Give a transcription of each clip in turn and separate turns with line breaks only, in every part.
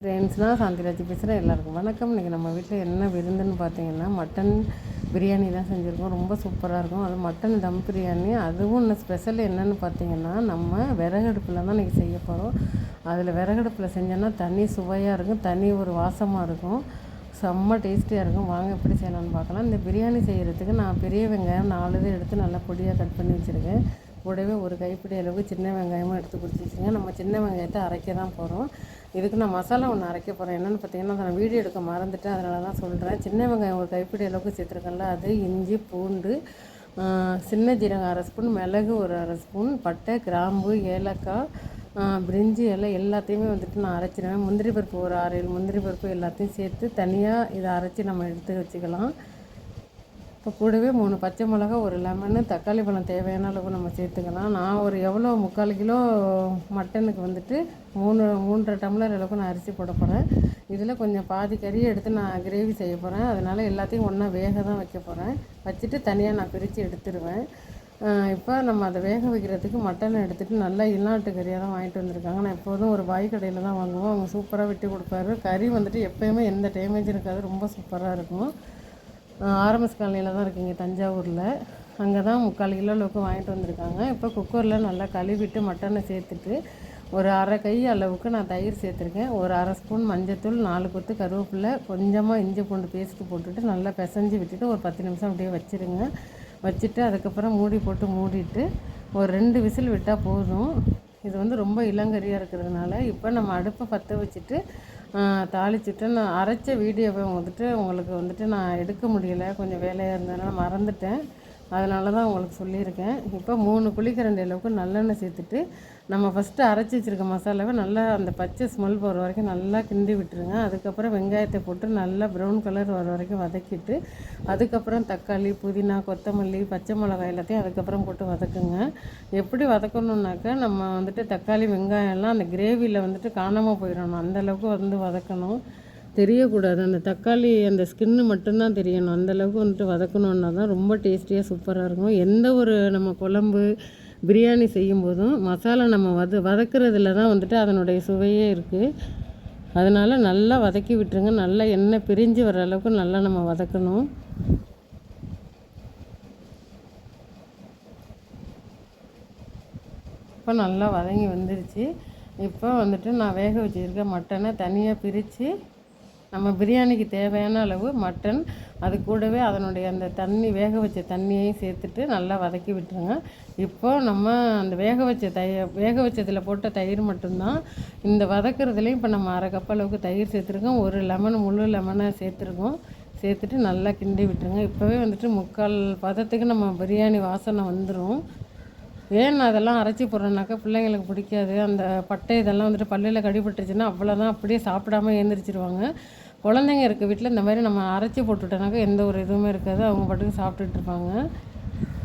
ஃப்ரெண்ட்ஸ்னால் சாந்திராஜி பேசுகிறேன் எல்லாருக்கும் வணக்கம். இன்றைக்கி நம்ம வீட்டில் என்ன விருந்துன்னு பார்த்தீங்கன்னா மட்டன் பிரியாணி தான் செஞ்சுருக்கோம். ரொம்ப சூப்பராக இருக்கும். அது மட்டன் தம் பிரியாணி. அதுவும் இன்னும் ஸ்பெஷல் என்னென்னு பார்த்தீங்கன்னா நம்ம விறகடுப்பில் தான் இன்றைக்கி செய்ய போகிறோம் அதில் விறகடுப்பில் செஞ்சோன்னா தனி சுவையாக இருக்கும். தனி ஒரு வாசமாக இருக்கும். செம்ம டேஸ்டியாக இருக்கும். வாங்க எப்படி செய்யலாம்னு பார்க்கலாம் இந்த பிரியாணி செய்கிறதுக்கு நான் பெரிய வெங்காயம் நாலு எடுத்து நல்லா பொடியாக கட் பண்ணி வச்சுருக்கேன். கூடவே ஒரு கைப்பிடி அளவுக்கு சின்ன வெங்காயமும் எடுத்து கொடுத்து நம்ம சின்ன வெங்காயத்தை அரைக்க தான் போகிறோம் இதுக்கு நான் மசாலா ஒன்று அரைக்க போகிறேன் என்னென்னு பார்த்தீங்கன்னா நான் வீடியோ எடுக்க மறந்துட்டேன். அதனால தான் சொல்கிறேன் சின்ன வெங்காயம் ஒரு கைப்பிடி அளவுக்கு சேர்த்துருக்கேன்ல அது இஞ்சி பூண்டு சின்ன ஜீரகம் அரை ஸ்பூன் மிளகு ஒரு அரை ஸ்பூன் பட்டை கிராம்பு ஏலக்காய் பிரிஞ்சி எல்லாம் எல்லாத்தையுமே வந்துட்டு நான் அரைச்சிடுவேன் முந்திரி பருப்பு ஒரு ஆறு ஏழு முந்திரி பருப்பு எல்லாத்தையும் சேர்த்து தனியாக இதை அரைச்சி நம்ம எடுத்து வச்சுக்கலாம். இப்போ கூடவே மூணு பச்சை மிளகா ஒரு லெமனு தக்காளி பழம் தேவையான அளவு நம்ம சேர்த்துக்கலாம். நான் ஒரு எவ்வளோ முக்கால் கிலோ மட்டனுக்கு வந்துட்டு மூணு மூன்றரை டம்ளர் அளவுக்கு நான் அரிசி போட போகிறேன் இதில் கொஞ்சம் பாதி கறியை எடுத்து நான் கிரேவி செய்ய போகிறேன் அதனால் எல்லாத்தையும் ஒன்றா வேக தான் வைக்க போகிறேன் வச்சுட்டு தனியாக நான் பிரித்து எடுத்துருவேன். இப்போ நம்ம அதை வேக வைக்கிறதுக்கு மட்டனை எடுத்துகிட்டு நல்லா இல்லாட்டு கறியாக தான் வாங்கிட்டு வந்திருக்காங்க. நான் எப்போதும் ஒரு வாய் கடையில் தான் வாங்குவோம். அவங்க சூப்பராக வெட்டி கொடுப்பாரு. கறி வந்துட்டு எப்போயுமே எந்த டேமேஜும் இருக்காது. ரொம்ப சூப்பராக இருக்கும். ஆர்எம்எஸ் காலனியில் தான் இருக்கீங்க தஞ்சாவூரில். அங்கே தான் முக்கால் கிலோ அளவுக்கு வாங்கிட்டு வந்திருக்காங்க. இப்போ குக்கரில் நல்லா கழுவிட்டு மட்டனை சேர்த்துட்டு ஒரு அரை கை அளவுக்கு நான் தயிர் சேர்த்துருக்கேன். ஒரு அரை ஸ்பூன் மஞ்சத்தூள் நாலு கொத்து கருவேப்பிலை கொஞ்சமாக இஞ்சி பூண்டு பேஸ்ட்டு போட்டுட்டு நல்லா பிசைஞ்சு விட்டுட்டு ஒரு பத்து நிமிஷம் அப்படியே வச்சுருங்க. வச்சுட்டு அதுக்கப்புறம் மூடி போட்டு மூடிட்டு ஒரு ரெண்டு விசில் விட்டால் போதும். இது வந்து ரொம்ப இளங்கரியாக இருக்கிறதுனால இப்போ நம்ம அடுப்பை பற்ற வச்சுட்டு தாளிச்சுட்டு நான் அரைச்ச வீடியோவை வந்துட்டு உங்களுக்கு வந்துட்டு நான் எடுக்க முடியலை. கொஞ்சம் வேலையாக இருந்ததுனால மறந்துட்டேன். அதனால தான் உங்களுக்கு சொல்லியிருக்கேன். இப்போ மூணு குழிக்கரண்டி அளவுக்கு நல்லெண்ணெய் சேர்த்துட்டு நம்ம ஃபஸ்ட்டு அரைச்சி வச்சுருக்க மசாலாவை நல்லா அந்த பச்சை ஸ்மெல் போகிற வரைக்கும் நல்லா கிண்டி விட்டுருங்க. அதுக்கப்புறம் வெங்காயத்தை போட்டு நல்லா ப்ரௌன் கலர் வர வரைக்கும் வதக்கிட்டு அதுக்கப்புறம் தக்காளி புதினா கொத்தமல்லி பச்சை மிளகாய் எல்லாத்தையும் அதுக்கப்புறம் போட்டு வதக்குங்க. எப்படி வதக்கணுன்னாக்கா நம்ம வந்துட்டு தக்காளி வெங்காயம்லாம் அந்த கிரேவியில் வந்துட்டு காணாமல் போயிடணும். அந்தளவுக்கு வந்து வதக்கணும். தெரியக்கூடாது. அந்த தக்காளி அந்த ஸ்கின்னு மட்டும்தான் தெரியணும். அந்தளவுக்கு வந்துட்டு வதக்கணுன்னா தான் ரொம்ப டேஸ்டியாக சூப்பராக இருக்கும். எந்த ஒரு நம்ம குழம்பு பிரியாணி செய்யும்போதும் மசாலா நம்ம வத வதக்கிறதுல தான் வந்துட்டு அதனுடைய சுவையே இருக்குது அதனால் நல்லா வதக்கி விட்டுருங்க. நல்லா எண்ணெய் பிரிஞ்சு வர அளவுக்கு நல்லா நம்ம வதக்கணும். இப்போ நல்லா வதங்கி வந்துருச்சு. இப்போ வந்துட்டு நான் வேக வச்சுருக்க மட்டனை தனியாக பிரித்து நம்ம பிரியாணிக்கு தேவையான அளவு மட்டன் அது கூடவே அதனுடைய அந்த தண்ணி வேக வச்ச தண்ணியையும் சேர்த்துட்டு நல்லா வதக்கி விட்டுருங்க. இப்போ நம்ம அந்த வேக வச்ச தய வேக வச்சதில் போட்ட தயிர் மட்டும்தான். இந்த வதக்குறதுலேயும் இப்போ நம்ம அரை கப் அளவுக்கு தயிர் சேர்த்துருக்கோம். ஒரு லெமன் முழு லெமனை சேர்த்துருக்கோம். சேர்த்துட்டு நல்லா கிண்டி விட்டுருங்க. இப்போவே வந்துட்டு முக்கால் பதத்துக்கு நம்ம பிரியாணி வாசனை வந்துடும் ஏன் அதெல்லாம் அரைச்சி போடுறேன்னாக்கா பிள்ளைங்களுக்கு பிடிக்காது. அந்த பட்டை இதெல்லாம் வந்துட்டு பல்லில் கடிபட்டுருச்சுன்னா அவ்வளோதான் அப்படியே சாப்பிடாம எழுந்திரிச்சிருவாங்க குழந்தைங்க இருக்க வீட்டில் இந்த மாதிரி நம்ம அரைச்சி போட்டுவிட்டோனாக்கா எந்த ஒரு இதுவுமே இருக்காது. அவங்க பாட்டுக்கு சாப்பிட்டுட்டு இருப்பாங்க.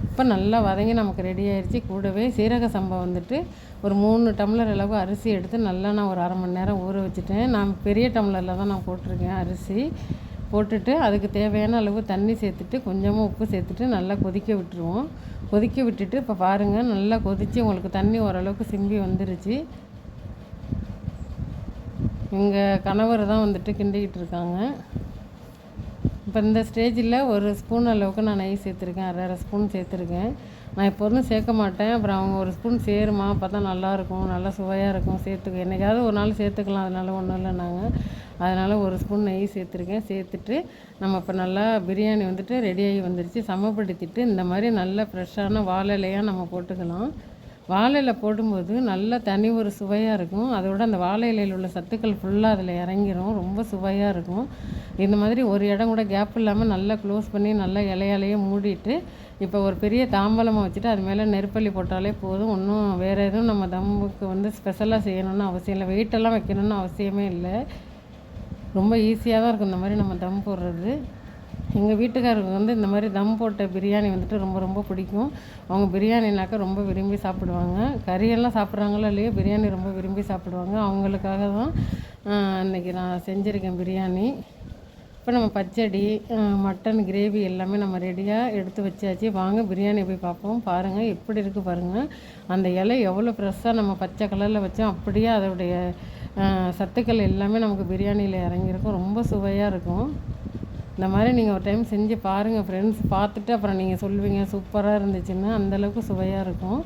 இப்போ நல்லா வதங்கி நமக்கு ரெடி ஆயிடுச்சு கூடவே சீரக சம்பா வந்துட்டு ஒரு மூணு டம்ளர் அளவு அரிசி எடுத்து நல்லா நான் ஒரு அரை மணி நேரம் ஊற வச்சுட்டேன். நான் பெரிய டம்ளரில் தான் நான் போட்டிருக்கேன் அரிசி. போட்டுட்டு அதுக்கு தேவையான அளவு தண்ணி சேர்த்துட்டு கொஞ்சமாக உப்பு சேர்த்துட்டு நல்லா கொதிக்க விட்டுருவோம். கொதிக்க விட்டுட்டு இப்போ பாருங்கள் நல்லா கொதித்து உங்களுக்கு தண்ணி ஓரளவுக்கு சிம்பி வந்துருச்சு. எங்கள் கணவர் தான் வந்துட்டு கிண்டிக்கிட்டு இருக்காங்க. இப்போ இந்த ஸ்டேஜில் ஒரு ஸ்பூன் அளவுக்கு நான் நெய் சேர்த்துருக்கேன் அரை அரை ஸ்பூன் சேர்த்துருக்கேன். நான் எப்போதும் சேர்க்க மாட்டேன். அப்புறம் அவங்க ஒரு ஸ்பூன் சேருமா? பார்த்தா நல்லாயிருக்கும். நல்லா சுவையாக இருக்கும். சேர்த்துக்க என்றைக்காவது ஒரு நாள் சேர்த்துக்கலாம். அதனால் ஒன்றும் இல்லை நாங்கள் அதனால் ஒரு ஸ்பூன் நெய் சேர்த்துருக்கேன். சேர்த்துட்டு நம்ம இப்போ நல்லா பிரியாணி வந்துட்டு ரெடியாகி வந்துருச்சு. சமப்படுத்திட்டு இந்த மாதிரி நல்ல ஃப்ரெஷ்ஷான வாழை இலையாக நம்ம போட்டுக்கலாம். வாழையில் போடும்போது நல்ல தனி ஒரு சுவையாக இருக்கும். அதோட அந்த வாழை இலையில் உள்ள சத்துக்கள் ஃபுல்லாக அதில் இறங்கிரும். ரொம்ப சுவையாக இருக்கும். இந்த மாதிரி ஒரு இடம் கூட கேப் இல்லாமல் நல்லா க்ளோஸ் பண்ணி நல்லா இலையாலேயே மூடிட்டு இப்போ ஒரு பெரிய தாம்பலமாக வச்சுட்டு அது மேலே நெருப்பள்ளி போட்டாலே போதும். ஒன்றும் வேறு எதுவும் நம்ம தம்புக்கு வந்து ஸ்பெஷலாக செய்யணும்னு அவசியம் இல்லை. வெயிட்டெல்லாம் வைக்கணும்னு அவசியமே இல்லை. ரொம்ப ஈஸியாக தான் இருக்கும் இந்த மாதிரி நம்ம தம் போடுறது. எங்கள் வீட்டுக்காரருக்கு வந்து இந்த மாதிரி தம் போட்ட பிரியாணி வந்துட்டு ரொம்ப ரொம்ப பிடிக்கும். அவங்க பிரியாணினாக்கா ரொம்ப விரும்பி சாப்பிடுவாங்க. கறியெல்லாம் சாப்பிட்றாங்களோ இல்லையோ பிரியாணி ரொம்ப விரும்பி சாப்பிடுவாங்க. அவங்களுக்காக தான் இன்றைக்கி நான் செஞ்சுருக்கேன் பிரியாணி. இப்போ நம்ம பச்சடி மட்டன் கிரேவி எல்லாமே நம்ம ரெடியாக எடுத்து வச்சாச்சு. வாங்க பிரியாணி போய் பார்ப்போம். பாருங்கள் எப்படி இருக்குது பாருங்கள் அந்த இலை எவ்வளோ ஃப்ரெஷ்ஷாக நம்ம பச்சை கலரில் வச்சோம். அப்படியே அதோடைய சத்துக்கள் எல்லாமே நமக்கு பிரியாணியில் இறங்கியிருக்கும். ரொம்ப சுவையாக இருக்கும். இந்த மாதிரி நீங்கள் ஒரு டைம் செஞ்சு பாருங்கள் ஃப்ரெண்ட்ஸ் பார்த்துட்டு அப்புறம் நீங்கள் சொல்லுவீங்க. சூப்பராக இருந்துச்சுன்னா அந்தளவுக்கு சுவையாக இருக்கும்.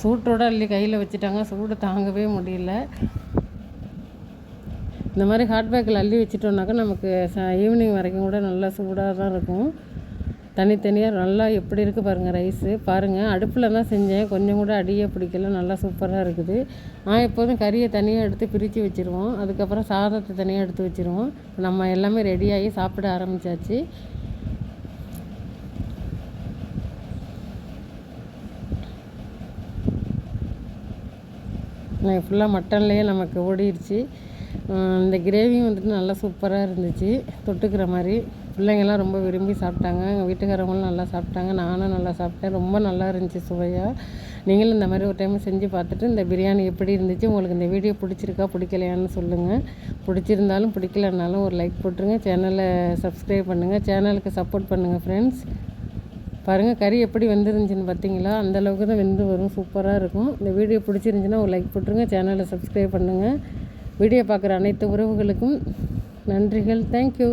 சூட்டோட அள்ளி கையில் வச்சுட்டாங்க. சூடு தாங்கவே முடியல. இந்த மாதிரி ஹாட் பேக்கில் அள்ளி வச்சிட்டோம்னாக்கா நமக்கு ச ஈவினிங் வரைக்கும் கூட நல்லா சூடாக தான் இருக்கும். தனித்தனியாக நல்லா எப்படி இருக்குது பாருங்கள் ரைஸு பாருங்கள் அடுப்பில் தான் செஞ்சேன். கொஞ்சம் கூட அடியே பிடிக்கல. நல்லா சூப்பராக இருக்குது. நான் எப்போதும் கறியை தனியாக எடுத்து பிரித்து வச்சுருவோம். அதுக்கப்புறம் சாதத்தை தனியாக எடுத்து வச்சுருவோம். நம்ம எல்லாமே ரெடியாகி சாப்பிட ஆரம்பித்தாச்சு ஃபுல்லாக மட்டன்லேயே நமக்கு ஓடிடுச்சு இந்த கிரேவியும் வந்துட்டு நல்லா சூப்பராக இருந்துச்சு. தொட்டுக்கிற மாதிரி. பிள்ளைங்கள்லாம் ரொம்ப விரும்பி சாப்பிட்டாங்க. எங்கள் வீட்டுக்காரவங்களும் நல்லா சாப்பிட்டாங்க. நானும் நல்லா சாப்பிட்டேன். ரொம்ப நல்லா இருந்துச்சு சுவையாக நீங்களும் இந்த மாதிரி ஒரு டைம் செஞ்சு பார்த்துட்டு இந்த பிரியாணி எப்படி இருந்துச்சு உங்களுக்கு இந்த வீடியோ பிடிச்சிருக்கா பிடிக்கலையான்னு சொல்லுங்கள் பிடிச்சிருந்தாலும் பிடிக்கலனாலும் ஒரு லைக் போட்டுருங்க. சேனலை சப்ஸ்கிரைப் பண்ணுங்கள் சேனலுக்கு சப்போர்ட் பண்ணுங்கள் ஃப்ரெண்ட்ஸ் பாருங்கள் கறி எப்படி வெந்துருந்துச்சின்னு பார்த்தீங்களா? அந்தளவுக்கு தான் வெந்து வரும். சூப்பராக இருக்கும். இந்த வீடியோ பிடிச்சிருந்துச்சின்னா ஒரு லைக் போட்டுருங்க. சேனலை சப்ஸ்கிரைப் பண்ணுங்கள் வீடியோ பார்க்குற அனைத்து உறவுகளுக்கும் நன்றிகள். தேங்க்யூ